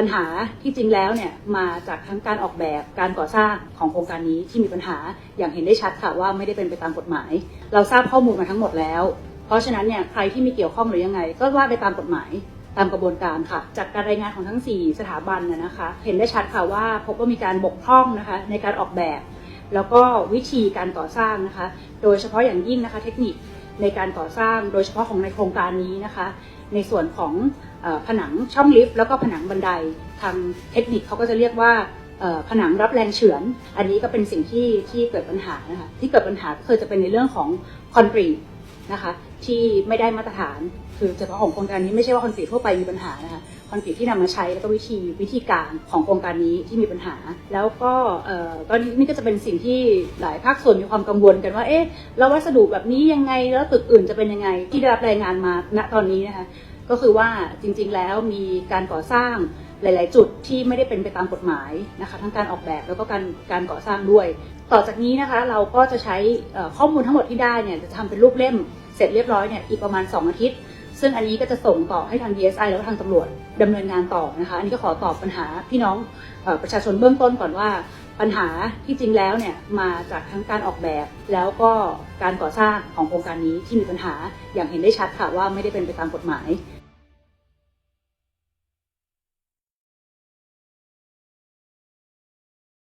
ปัญหาที่จริงแล้วเนี่ยมาจากทั้งการออกแบบการก่อสร้างของโครงการนี้ที่มีปัญหาอย่างเห็นได้ชัดค่ะว่าไม่ได้เป็นไปตามกฎหมาย เราทราบข้อมูลมาทั้งหมดแล้ว เพราะฉะนั้นเนี่ยใครที่มีเกี่ยวข้องหรือยังไง ก็ว่าไปตามกฎหมายตามกระบวนการค่ะ จากการรายงานของทั้ง 4 สถาบันนะนะคะ เห็นได้ชัดค่ะว่าพบว่ามีการบกพร่องนะคะในการออกแบบ แล้วก็วิธีการก่อสร้างนะคะ โดยเฉพาะอย่างยิ่งนะคะเทคนิค ในการก่อสร้างโดยเฉพาะของในโครงการนี้นะคะ ในส่วนของอผนังช่องลิฟต์แล้วก็ผนังบันไดทางเทคนิคเขาก็จะเรียกว่าผนังรับแรงเฉือน อันนี้ก็เป็นสิ่งที่ที่เกิดปัญหานะคะที่เกิดปัญหาก็คือจะเป็นในเรื่องของคอนกรีต นะคะ ที่ไม่ได้มาตรฐาน คือเฉพาะของโครงการนี้ไม่ใช่ว่าคอนกรีตทั่วไปมีปัญหานะคะคอนกรีตที่นำมาใช้แล้วก็วิธีวิธีการของโครงการนี้ที่มีปัญหา แล้วก็ตอนนี้นี่ก็จะเป็นสิ่งที่หลายภาคส่วนมีความกังวลกันว่าเอ๊ะแล้ววัสดุแบบนี้ยังไงแล้วตึกอื่นจะเป็นยังไงที่ได้รับรายงานมาณตอนนี้นะคะ ก็คือว่าจริงๆแล้วมีการก่อสร้างหลาย ๆ จุดที่ไม่ได้เป็นไปตามกฎหมายนะคะทั้งการออกแบบแล้วก็การการก่อสร้างด้วย ต่อจากนี้นะคะเราก็จะใช้ข้อมูลทั้งหมดที่ได้เนี่ยจะทำเป็นรูปเล่มเสร็จเรียบร้อยเนี่ยอีกประมาณ 2 อาทิตย์ ซึ่งอันนี้ก็จะส่งต่อให้ทาง DSI แล้วก็ทางตำรวจดำเนินงานต่อนะคะอันนี้ก็ขอตอบปัญหาพี่น้องอประชาชนเบื้องต้นก่อนว่าปัญหาที่จริงแล้วเนี่ยมาจากทั้งการออกแบบแล้วก็การก่อสร้างของโครงการนี้ที่มีปัญหาอย่างเห็นได้ชัดค่ะว่าไม่ได้เป็นไปตามกฎหมาย